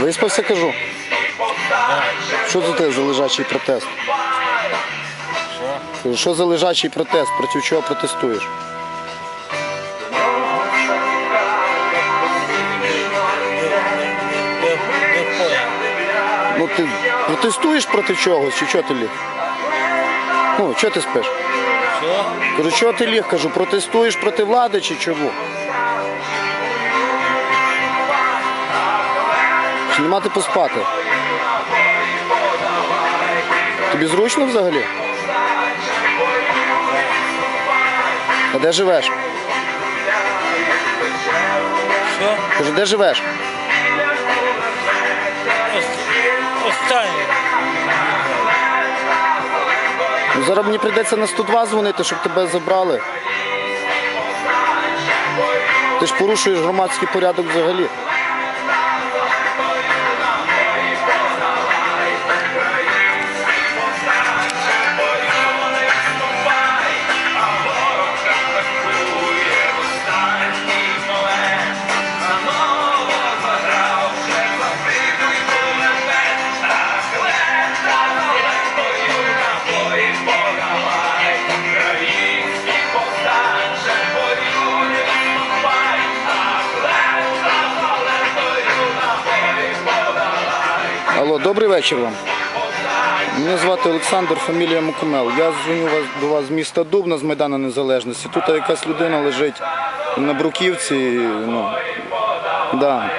Виспався, кажу. Що це тебе за лежачий протест? Що? Що за лежачий протест? Проти чого протестуєш? Ну ти протестуєш проти чогось, чи чого ти ліг? Ну, чого ти спиш? Що? Кажу, чого ти ліг? Кажу, протестуєш проти влади чи чого? Чи нема ти поспати? Тобі зручно взагалі? А де живеш? Що? Кажу, де живеш? Ос- Останнє. Ну, зараз мені прийдеться на 102 дзвонити, щоб тебе забрали. Ти ж порушуєш громадський порядок взагалі. Florida. Алло, добрий вечір вам. Мене звати Олександр, фамілія Мукомел. Я дзвоню до вас з міста Дубна з Майдану Незалежності. Тут якась людина лежить на бруківці. Ну, да.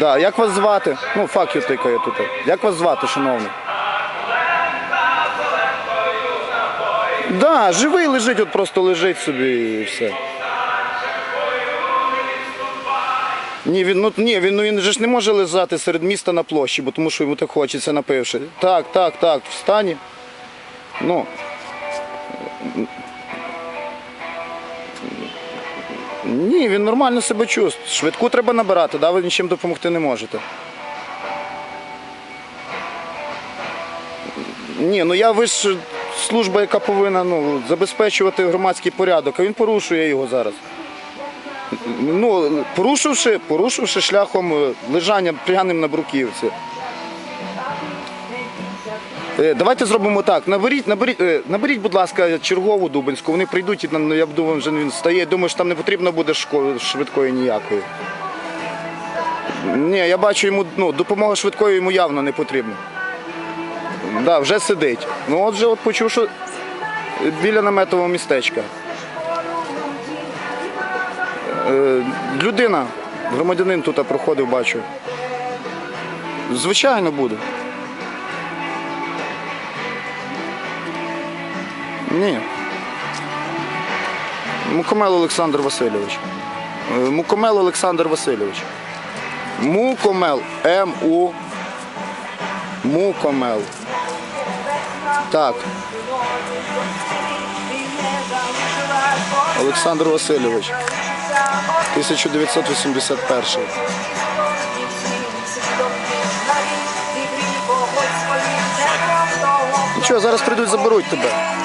Да. Як вас звати? Ну, факів тикає тут. Як вас звати, шановний? Да, живий лежить, от просто лежить собі і все. Ні, він ну ні, він ну він же ж не може лежати серед міста на площі, бо тому що йому так хочеться напивши. Так, так, так, в стані. Ну. Ні, він нормально себе чувствує. Швидку треба набирати, да, ви нічим допомогти не можете. Ні, ну я ви ж служба, яка повинна ну, забезпечувати громадський порядок, а він порушує його зараз. Ну, порушивши, порушивши шляхом е, лежання п'яним на бруківці. Е, Давайте зробимо так. Наберіть, наберіть, е, наберіть, будь ласка, чергову Дубинську. Вони прийдуть і ну, я думаю, вже він стає. Думаю, що там не потрібно буде швидкої ніякої. Ні, я бачу, йому ну, допомога швидкої йому явно не потрібна. Да, вже сидить. Ну от вже от почув, що біля наметового містечка. Е, Людина, громадянин тут проходив, бачу. Звичайно буде. Ні. Мукомел Олександр Васильович. Е, Мукомел Олександр Васильович. Мукомел. М-У. Мукомел. Так. Олександр Васильович. 1981. Нічого, зараз прийдуть, заберуть тебе.